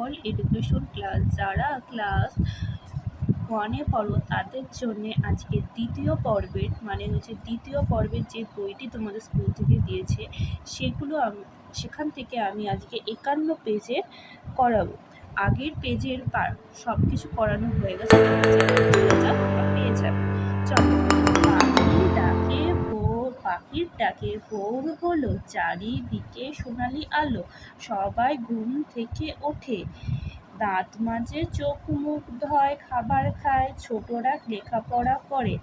All education class যারা class ওয়ানে পড়ো, তাদের জন্যে আজকে দ্বিতীয় পর্বের মানে হচ্ছে দ্বিতীয় পর্বের যে বইটি তোমাদের স্কুল থেকে দিয়েছে, সেগুলো আমি, সেখান থেকে আমি আজকে একান্ন পেজের করাবো। আগের পেজের পার সব কিছু করানো হয়ে গেছে পেয়ে যাবে। চলো। পাখির ডাকে ভোর হলো, চারিদিকে সোনালি আলো, সবাই ঘুম থেকে ওঠে। দাঁত মাজে চোখ মুখ ধয়, খাবার খায়, ছোটরা লেখাপড়া করে,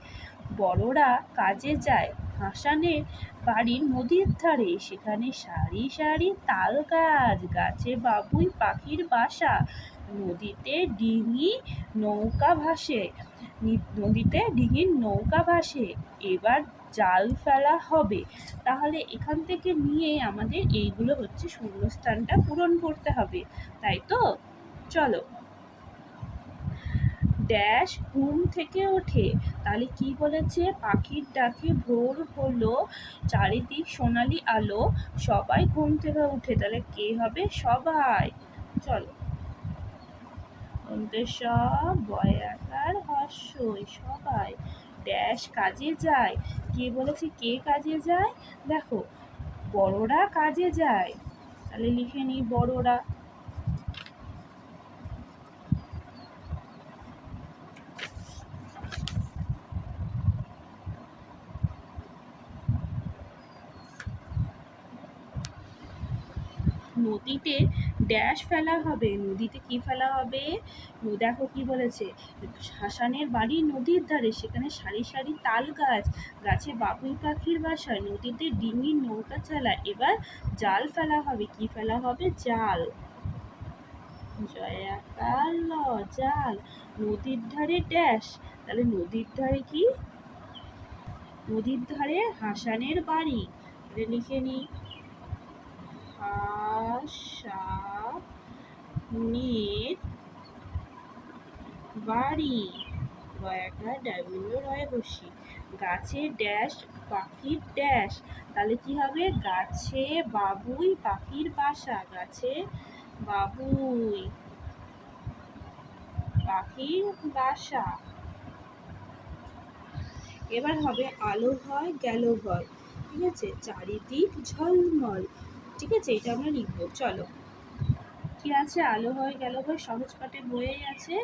বড়রা কাজে যায়। হাসানের বাড়ির নদীর ধারে, সেখানে সারি সারি তাল গাছ, গাছে বাবুই পাখির বাসা। নদীতে ডিঙি নৌকা ভাসে নদীতে ডিঙির নৌকা ভাসে। এবার জাল ফেলা হবে, তাহলে এখান থেকে নিয়ে আমাদের এইগুলো হচ্ছে শূন্যস্থানটা পূরণ করতে হবে, তাই তো? চলো। ড্যাশ ঘুম থেকে ওঠে, তাহলে কি বলেছে? পাখির ডাকে ভোর হলো, চারিদিক সোনালি আলো, সবাই ঘুম থেকে উঠে তাহলে কে হবে? সবাই। চলো। সব বয়াকার হর্ষই সবাই। ড্যাশ কাজে যায়। কে বলেছে কে কাজে যায়? দেখো, বড়রা কাজে যায়। তাহলে লিখে নিই বড়রা। নদীতে ড্যাশ ফেলা হবে, নদীতে কি ফেলা হবে? দেখো কি বলেছে হাসানের বাড়ি নদীর ধারে, সেখানে সারি সারি তাল গাছ, গাছে বাবুই পাখির বাসায়, নদীতে ডিঙি নৌকা চালায় এবার জাল ফেলা হবে, কি ফেলা হবে? জাল। জয়াকার জাল নদীর ধারে ড্যাশ, তাহলে নদীর ধারে কি? নদীর ধারে হাসানের বাড়ি লিখে নিই। হাসানের বাড়ি। রয়াকার ডাব্লিউ রয় বসি। গাছে ড্যাশ, পাখির ড্যাশ। তাহলে কি হবে? গাছে বাবুই, পাখির বাসা। গাছে বাবুই, পাখির বাসা। এবার হবে আলো হয়, গেল ভয় ঠিক আছে? চারিদিক ঝলমল। ঠিক আছে, এটা আমরা লিখব, চলো। কি আছে? আলো হয়, গেল ভয় সহজ পাঠে বইয়ে আছে।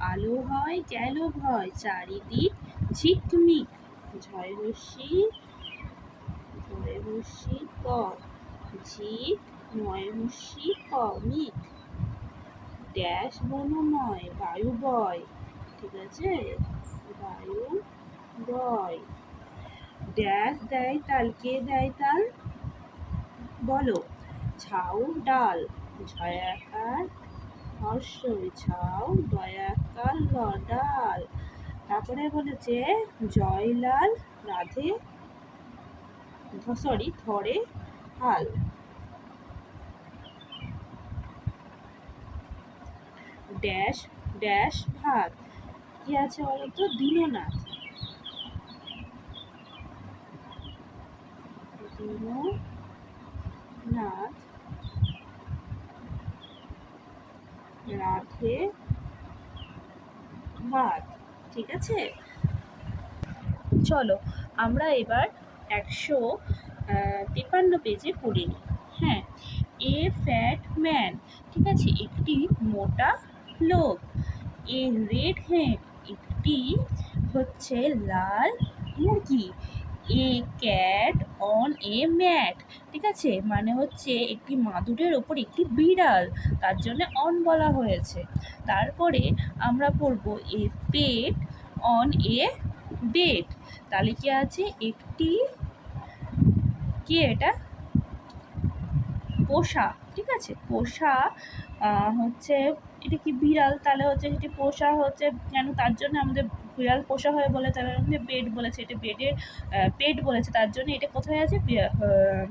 আলো হয়, গেল ভয় চারিদিক ঝিকমিক। ঝয় রশ্মি ঝয় রশ্মি ক ঝিক, নয় রশ্মি ক মিক ড্যাশ, বনময়, বায়ু, বয়। ঠিক আছে? বায়ু, বয়। ড্যাশ, দেয় তাল, কে দেয় তাল? বলো ঝাউ ডাল, ঝয়াকার হর্ষই ঝাউ দয়াকার ল ডাল তারপরে বলেছে, জয়লাল, রাধে সরি ধরে, হাল। ড্যাশ ড্যাশ ভাত। কি আছে বলতো দীননাথ। দীননাথ রাধে ভাত, ঠিক আছে? চলো, আমরা এবার একশো তিপ্পান্ন পেজে পড়ে নিই। হ্যাঁ এ ফ্যাট ম্যান ঠিক আছে? একটি মোটা লোক। এ রেড হেড একটি হচ্ছে লাল মুরগি। A cat on a mat ঠিক আছে? মানে হচ্ছে একটি মাদুরের ওপর একটি বিড়াল, তার জন্য অন বলা হয়েছে। তারপরে আমরা পড়ব এ পেট অন এ বেড তাহলে কি আছে? একটি কি এটা? পোষা, ঠিক আছে? পোষা হচ্ছে এটা কি বিড়াল? তাহলে হচ্ছে এটি পোষা হচ্ছে কেন? তার জন্য আমাদের বিড়াল পোষা হয় বলে তাহলে আমাদের বেড বলেছে। এটা বেডের পেট বলেছে। তার জন্য এটা কোথায় আছে?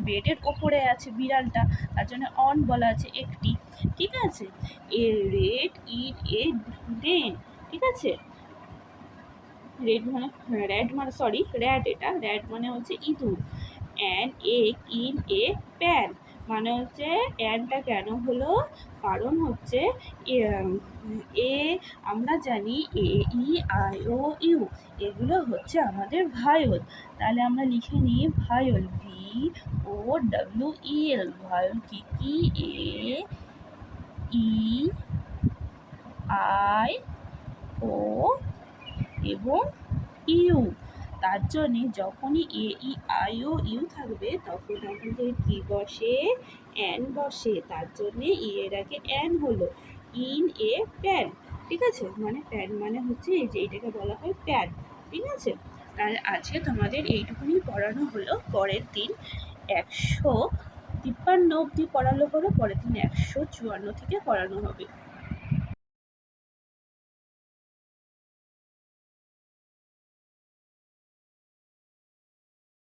বেডের ওপরে আছে বিড়ালটা। তার জন্য অন বলা আছে একটি। ঠিক আছে? এ রেড ইট এ ডেন ঠিক আছে? রেড মানে র্যাড মানে সরি র্যাট এটা। র্যাট মানে হচ্ছে ইঁদুর। An egg in a pan মানে হচ্ছে অ্যানটা কেন হলো? কারণ হচ্ছে, এ- এ, আমরা জানি এ, ই, আই, ও, ইউ, এগুলো হচ্ছে আমাদের ভায়োল তাহলে আমরা লিখে নিই ভায়োল ভি ও ডাব্লিউ ই এল ভায়োল কি? কি এ ই আই ও এবং ইউ তার জন্যে যখনই এ ই আই ও, ইউ থাকবে, তখন আমাদের কি বসে? অ্যান বসে। তার জন্যে ই এর আগে অ্যান হলো। In a pan. ঠিক আছে? মানে প্যান মানে হচ্ছে এই যে এটাকে বলা হয় প্যান। ঠিক আছে? তাহলে আজকে তোমাদের এইটুকুনি পড়ানো হলো। পরের দিন একশো তিপ্পান্ন অবধি পড়ালো হলো। পরের দিন একশো চুয়ান্ন থেকে পড়ানো হবে।